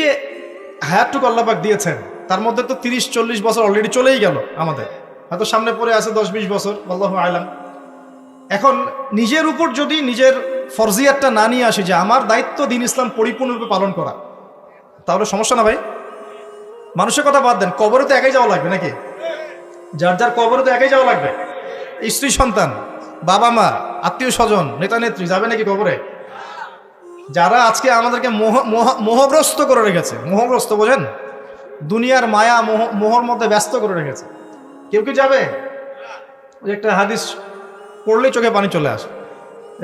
যে হায়াতটুকু আল্লাপাক দিয়েছেন, তার মধ্যে তো তিরিশ, চল্লিশ বছর অলরেডি চলেই গেল আমাদের। হয়তো সামনে পড়ে আছে দশ, বিশ বছর, আল্লাহ আলাম। এখন নিজের উপর যদি নিজের ফরজিয়াতটা না নিয়ে আসি, যে আমার দায়িত্ব দিন ইসলাম পরিপূর্ণরূপে পালন করা, তাহলে সমস্যা না ভাই? মানুষের কথা বাদ দেন, কবরে তো একাই যাওয়া লাগবে নাকি? যার যার কবরে তো একাই যাওয়া লাগবে। স্ত্রী সন্তান, বাবা মা, আত্মীয় স্বজন নেতা নেত্রী যাবে নাকি কবরে? যারা আজকে আমাদেরকে মোহ, মোহ- মোহগ্রস্ত করে রেখেছে, মোহগ্রস্ত, বোঝেন? দুনিয়ার মায়া মোহ, মোহর মধ্যে ব্যস্ত করে রেখেছে। কেউ কি যাবে? একটা হাদিস পড়লেই চোখে পানি চলে আসে।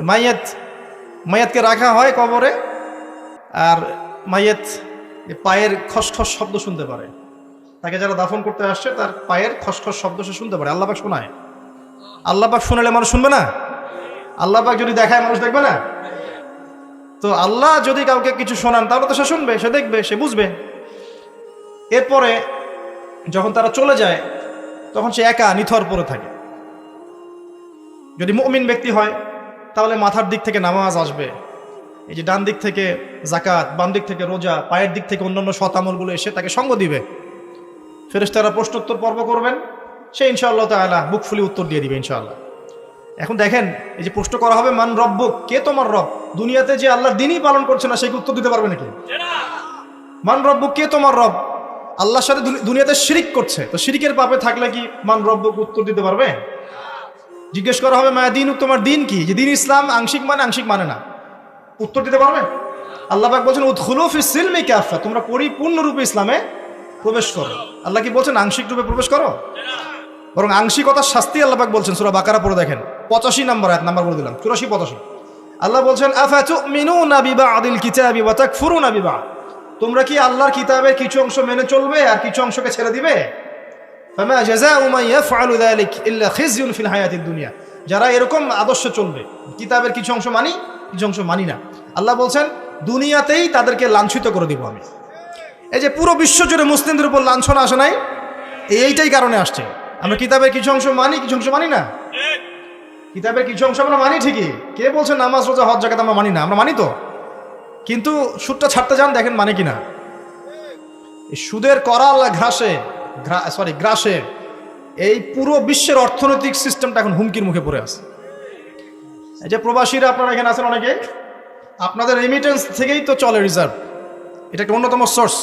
মাইয়াত, মাইয়াতকে রাখা হয় কবরে, আর মাইয়াত পায়ের খসখস শব্দ শুনতে পারে। তাকে যারা দাফন করতে আসছে, তার পায়ের খসখস শব্দ সে শুনতে পারে। আল্লাহবাক শোনায়। আল্লাহবাক শোনালে মানুষ শুনবে না? আল্লাহবাক যদি দেখায়, মানুষ দেখবে না? তো আল্লাহ যদি কাউকে কিছু শোনান, তাহলে তো সে শুনবে, সে দেখবে, সে বুঝবে। এরপরে যখন তারা চলে যায়, তখন সে একা নিথর পরে থাকে। যদি মুমিন ব্যক্তি হয়, তাহলে মাথার দিক থেকে নামাজ আসবে। এই যে ডান দিক থেকে জাকাত বাম দিক থেকে রোজা, পায়ের দিক থেকে অন্যান্য শতামলগুলো এসে তাকে সঙ্গ দিবে। ফেরেশতারা প্রশ্নোত্তর পর্ব করবেন, সে ইনশাআল্লাহ তাআলা বুক ফুলি উত্তর দিয়ে দিবে ইনশাআল্লাহ। এখন দেখেন, এই যে প্রশ্ন করা হবে, মান রব্ব, কে তোমার রব? দুনিয়াতে যে আল্লাহর দিনই পালন করছে না, সেই উত্তর দিতে পারবে নাকি? মান রব্ব, কে তোমার রব? আল্লাহর সাথে দুনিয়াতে শিরিক করছে। তো শিরিকের পাপে থাকলে কি মান রব্ব উত্তর দিতে পারবে? জিজ্ঞেস করা হবে, মায়া দিন তোমার দিন কি? যে দিন ইসলাম আংশিক মানে আংশিক মানে না। উত্তর দিতে পারবে? আল্লাহ পাক বলছেন উৎখুলু ফি সিলমি কাফা, তোমরা পরিপূর্ণরূপে ইসলামে প্রবেশ করো। আল্লাহ কি বলছেন, আংশিক রূপে প্রবেশ করো? বরং আংশিকতার শাস্তি আল্লাহ পাক বলছেন, সুরা বাকারা পড়ে দেখেন। পঁচাশি নাম্বার এক নাম্বার বলে দিলাম, চুরাশি পঁচাশি। আল্লাহ বলছেন, আফা তুমিনুনা বিবাদিল কিতাবি ওয়া তাকফুরুনা বিবাদ তোমরা কি আল্লাহর কিতাবের কিছু অংশ মেনে চলবে আর কিছু অংশকে ছেড়ে দিবে? মান যারা এরকম আদর্শ চলবে, কিতাবের কিছু অংশ মানি, কিছু অংশ মানি না। আল্লাহ বলছেন, দুনিয়াতেই তাদেরকে লাঞ্ছিত করে দিব আমি। এই যে পুরো বিশ্ব জুড়ে মুসলিমদের উপর লাঞ্ছনা আসে নাই, এইটাই কারণে আসছে। আমরা কিতাবের কিছু অংশ মানি, কিছু অংশ মানি না? কিতাবের কিছু অংশ আমরা মানি ঠিকই। কে বলছে নামাজ, রোজা, হজ জাকাত আমরা মানি না? আমরা মানি তো। কিন্তু সুদটা ছাড়তে যান, দেখেন মানে কিনা। সুদের করাল ঘাসে সরি গ্রাসে এই পুরো বিশ্বের অর্থনৈতিক সিস্টেমটা এখন হুমকির মুখে পড়ে আছে। এই যে প্রবাসীরা আপনারা এখানে আছেন অনেকে আপনাদের রেমিটেন্স থেকেই তো চলে রিজার্ভ এটা একটা অন্যতম সোর্স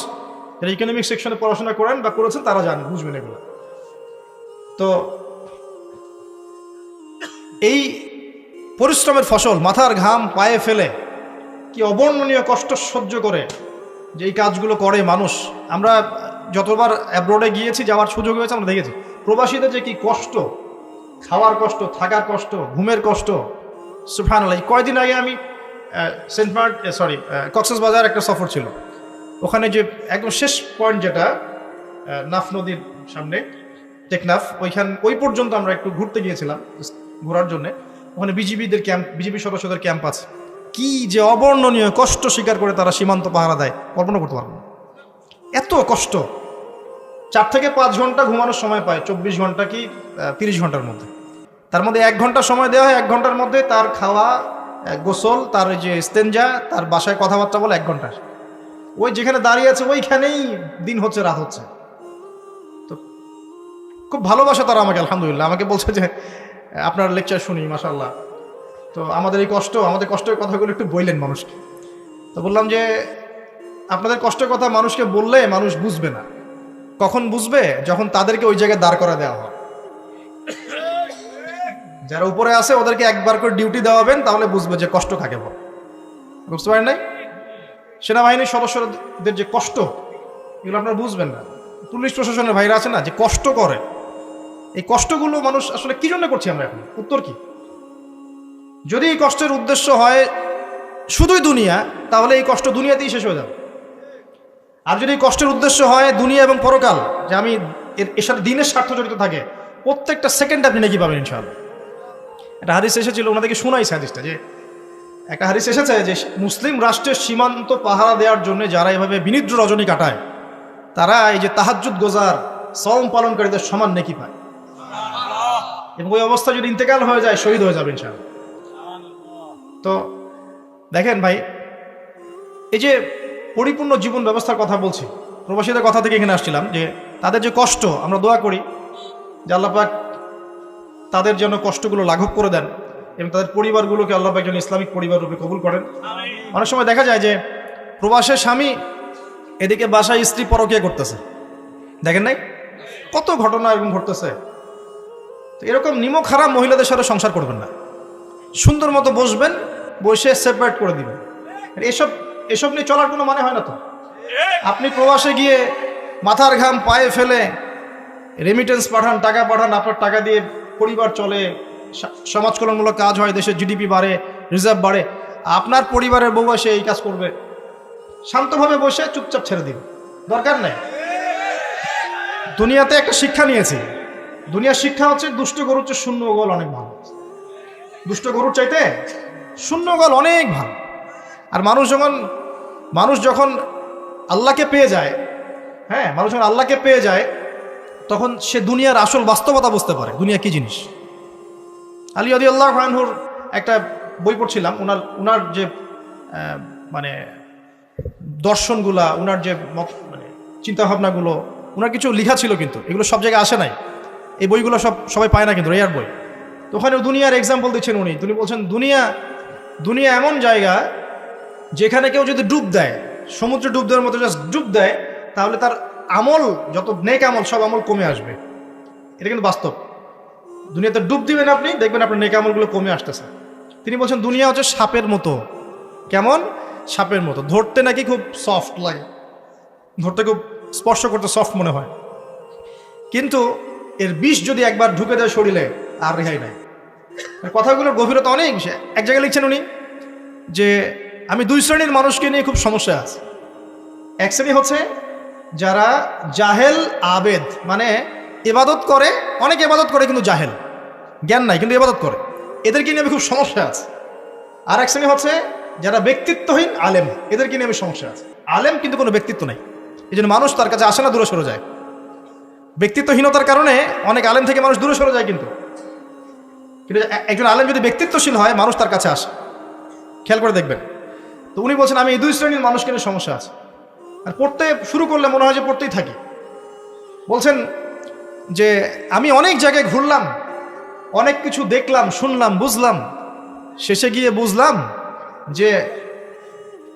যারা ইকোনমিক সেকশনে পড়াশোনা করেন বা করেছেন, তারা জানেন, বুঝবেন এগুলো। তো এই পরিশ্রমের ফসল মাথার ঘাম পায়ে ফেলে কি অবর্ণনীয় কষ্ট সহ্য করে যে এই কাজগুলো করে মানুষ। আমরা যতবার অ্যাব্রোডে গিয়েছি, যাওয়ার সুযোগ হয়েছে, আমরা দেখেছি। প্রবাসীদের যে কি কষ্ট, খাওয়ার কষ্ট, থাকার কষ্ট, ঘুমের কষ্ট। সুফান আলাই কয়দিন আগে আমি সেন্ট মার্ট সরি কক্সেস বাজার একটা সফর ছিল। ওখানে যে একদম শেষ পয়েন্ট যেটা নাফ নদীর সামনে টেকনাফ ওইখান ওই পর্যন্ত আমরা একটু ঘুরতে গিয়েছিলাম ঘোরার জন্য। ওখানে বিজিবিদের ক্যাম্প, বিজিবি সদস্যদের ক্যাম্প আছে। কি যে অবর্ণনীয় কষ্ট স্বীকার করে তারা সীমান্ত পাহারা দেয়, কল্পনা করতে পারব। এত কষ্ট। চার থেকে পাঁচ ঘণ্টা ঘুমানোর সময় পায়, চব্বিশ ঘণ্টা কি তিরিশ ঘণ্টার মধ্যে। তার মধ্যে এক ঘণ্টা সময় দেওয়া হয়, এক ঘণ্টার মধ্যে তার খাওয়া গোসল, তার যে স্তেঞ্জা তার বাসায় কথাবার্তা বলে এক ঘণ্টার ওই যেখানে দাঁড়িয়ে আছে, ওইখানেই দিন হচ্ছে, রাত হচ্ছে। খুব ভালোবাসা তারা আমাকে, আলহামদুলিল্লাহ। আমাকে বলছে যে, আপনার লেকচার শুনি মাসাল্লাহ তো আমাদের এই কষ্ট, আমাদের কষ্টের কথাগুলো একটু বললেন মানুষকে। তো বললাম যে, আপনাদের কষ্টের কথা মানুষকে বললে মানুষ বুঝবে না। কখন বুঝবে? যখন তাদেরকে ওই জায়গায় দাঁড় করা দেওয়া হয়। যারা উপরে আছে, ওদেরকে একবার করে ডিউটি দেওয়াবেন, তাহলে বুঝবে যে কষ্ট কাকে বল। বুঝতে পারেন নাই? সেনাবাহিনীর সদস্যদের যে কষ্ট, এগুলো আপনারা বুঝবেন না। পুলিশ প্রশাসনের ভাইরা আছে না, যে কষ্ট করে। এই কষ্টগুলো মানুষ আসলে কি জন্য করছি আমরা এখন? উত্তর কি? যদি এই কষ্টের উদ্দেশ্য হয় শুধুই দুনিয়া, তাহলে এই কষ্ট দুনিয়াতেই শেষ হয়ে যাবে। আর যদি এই কষ্টের উদ্দেশ্য হয় দুনিয়া এবং পরকাল, যে আমি এর এর সাথে দিনের স্বার্থ জড়িত থাকে, প্রত্যেকটা সেকেন্ড আপনি নাকি পাবেন ইনশাআল্লাহ। একটা হাদিস এসেছিল, ওনাদেরকে শোনাইছে হাদিসটা, যে একটা হাদিস এসেছে যে মুসলিম রাষ্ট্রের সীমান্ত পাহারা দেওয়ার জন্য যারা এভাবে বিনিদ্র রজনী কাটায়, তারা এই যে তাহাজ্জুদ গোজার সম পালনকারীদের সমান নেকি পায়। এবং ওই অবস্থা যদি ইন্তেকাল হয়ে যায় শহীদ হয়ে যাবে ইনশাআল্লাহ। তো দেখেন ভাই এই যে পরিপূর্ণ জীবন ব্যবস্থার কথা বলছি প্রবাসীদের কথা থেকে এখানে আসছিলাম যে তাদের যে কষ্ট আমরা দোয়া করি যে আল্লাপাক তাদের যেন কষ্টগুলো লাঘব করে দেন এবং তাদের পরিবারগুলোকে আল্লাপাক যেন ইসলামিক পরিবার রূপে কবুল করেন। অনেক সময় দেখা যায় যে প্রবাসের স্বামী এদিকে বাসায় স্ত্রী পরকিয়া করতেছে। দেখেন নাই? কত ঘটনা এরকম ঘটতেছে। তো এরকম নিমক খারাপ মহিলাদের সাথে সংসার করবেন না। সুন্দর মতো বসবেন, বসে সেপারেট করে দিবেন। এসব এসব নিয়ে চলার কোনো মানে হয় না তো। আপনি প্রবাসে গিয়ে মাথার ঘাম পায়ে ফেলে রেমিটেন্স পাঠান, টাকা পাঠান, আপনার টাকা দিয়ে পরিবার চলে, সা- সমাজ কল্যাণমূলক কাজ হয়, দেশের জিডিপি বাড়ে রিজার্ভ বাড়ে, আপনার পরিবারের বউ এসে এই কাজ করবে। শান্তভাবে বসে চুপচাপ ছেড়ে দিন। দরকার নেই। দুনিয়াতে একটা শিক্ষা নিয়েছি। দুনিয়ার শিক্ষা হচ্ছে দুষ্ট গরুর চেয়ে শূন্য গোল অনেক ভালো। দুষ্ট গরুর চাইতে শূন্য গোল অনেক ভালো। আর মানুষ যখন মানুষ যখন আল্লাহকে পেয়ে যায় হ্যাঁ মানুষ যখন আল্লাহকে পেয়ে যায়, তখন সে দুনিয়ার আসল বাস্তবতা বুঝতে পারে, দুনিয়া কি জিনিস। আলী আদি আল্লাহ খানহুর একটা বই পড়ছিলাম ওনার ওনার যে মানে দর্শনগুলা ওনার যে মানে চিন্তাভাবনাগুলো ওনার কিছু লেখা ছিল কিন্তু, এগুলো সব জায়গায় আসে নাই। এই বইগুলো সব সবাই পায় না কিন্তু রেয়ার বই। তো ওখানে দুনিয়ার এক্সাম্পল দিচ্ছেন উনি। তিনি বলছেন, দুনিয়া দুনিয়া এমন জায়গা যেখানে কেউ যদি ডুব দেয়, সমুদ্রে ডুব দেওয়ার মতো জাস্ট ডুব দেয়, তাহলে তার আমল, যত নেক আমল, সব আমল কমে আসবে। এটা কিন্তু বাস্তব। দুনিয়াতে ডুব দিবেন আপনি, দেখবেন আপনার নেক আমলগুলো কমে আসতেছে। তিনি বলছেন, দুনিয়া হচ্ছে সাপের মতো। কেমন? সাপের মতো। ধরতে নাকি খুব সফট লাগে। ধরতে খুব স্পর্শ করতে সফট মনে হয়। কিন্তু এর বিষ যদি একবার ঢুকে দেয় শরীরে আর রেহাই নাই। কথাগুলোর গভীরতা অনেক এক জায়গায় লিখছেন উনি, যে আমি দুই শ্রেণির মানুষকে নিয়ে খুব সমস্যা আছে। এক শ্রেণি হচ্ছে যারা জাহেল, আবেদ মানে ইবাদত করে, অনেক ইবাদত করে কিন্তু জাহেল। জ্ঞান নাই, কিন্তু ইবাদত করে। এদেরকে নিয়ে আমি খুব সমস্যা আছে। আর এক শ্রেণি হচ্ছে যারা ব্যক্তিত্বহীন, আলেম, এদেরকে নিয়ে আমি সমস্যা আছে। আলেম কিন্তু কোনো ব্যক্তিত্ব নাই। এই জন্য মানুষ তার কাছে আসে না, দূরে সরে যায়। ব্যক্তিত্বহীনতার কারণে অনেক আলেম থেকে মানুষ দূরে সরে যায় কিন্তু। কিন্তু একজন আলেম যদি ব্যক্তিত্বশীল হয়, মানুষ তার কাছে আসে। খেয়াল করে দেখবেন। তো উনি বলছেন, আমি এই দুই শ্রেণির মানুষকে নিয়ে সমস্যা আছে। আর পড়তে শুরু করলে মনে হয় যে পড়তেই থাকি। বলছেন যে, আমি অনেক জায়গায় ঘুরলাম, অনেক কিছু দেখলাম, শুনলাম, বুঝলাম। শেষে গিয়ে বুঝলাম যে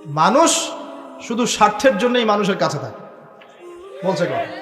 মানুষ শুধু স্বার্থের জন্যই মানুষের কাছে থাকে। বলছে কেন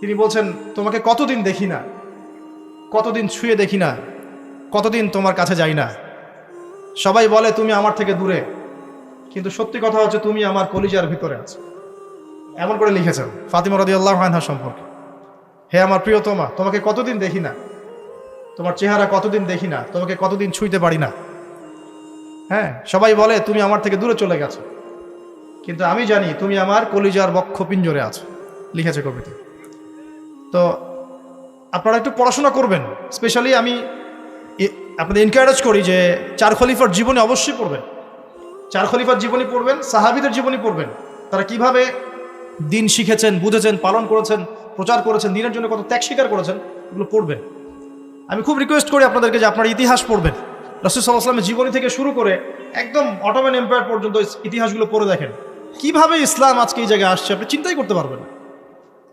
তিনি বলছেন, তোমাকে কতদিন দেখি না? কতদিন ছুঁয়ে দেখি না? কতদিন তোমার কাছে যাই না? সবাই বলে, তুমি আমার থেকে দূরে। কিন্তু সত্যি কথা হচ্ছে, তুমি আমার কলিজার ভিতরে আছো। এমন করে লিখেছেন ফাতিমা রদি আল্লাহ আনহা সম্পর্কে। হে আমার প্রিয়তমা, তোমাকে কতদিন দেখি না? তোমার চেহারা কতদিন দেখি না? তোমাকে কতদিন ছুঁইতে পারি না? হ্যাঁ সবাই বলে, তুমি আমার থেকে দূরে চলে গেছো। কিন্তু আমি জানি, তুমি আমার কলিজার বক্ষ পিঞ্জরে আছো। লিখেছে কবিতা তো আপনারা একটু পড়াশোনা করবেন। স্পেশালি আমি আপনাদের এনকারেজ করি যে চার খলিফার জীবনে অবশ্যই পড়বেন। চার খলিফার জীবনী পড়বেন, সাহাবিদের জীবনী পড়বেন। তারা কীভাবে দিন শিখেছেন, বুঝেছেন, পালন করেছেন, প্রচার করেছেন, দিনের জন্য কত ত্যাগ স্বীকার করেছেন, এগুলো পড়বেন। আমি খুব রিকোয়েস্ট করি আপনাদেরকে যে আপনারা ইতিহাস পড়বেন। রসুল সাল্লাহ আসলামের জীবনী থেকে শুরু করে একদম অটোম্যান এম্পায়ার পর্যন্ত ইতিহাসগুলো পড়ে দেখেন। কীভাবে ইসলাম আজকে এই জায়গায় আসছে, আপনি চিন্তাই করতে পারবেন না।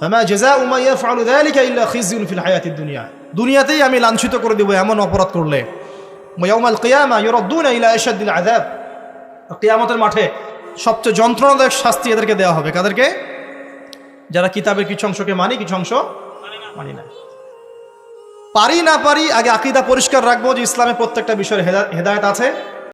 ফামা জাযাউ মা ইয়াফআলু যালিকা ইল্লা ফিল দুনিয়া। দুনিয়াতেই আমি লাঞ্ছিত করে দেব এমন অপরাধ করলে। ইয়াউমাল কিয়ামা ইউরাদ্দুনা ইলা আশাদ্দিল আযাব। কিয়ামতের মাঠে সবচেয়ে যন্ত্রণাদায়ক শাস্তি এদেরকে দেওয়া হবে। কাদেরকে? যারা কিতাবের কিছু অংশকে মানি, কিছু অংশ মানি না। পারি না পারি আগে আকিদা পরিষ্কার রাখব যে ইসলামে প্রত্যেকটা বিষয়ের হেদা- হেদায়েত আছে।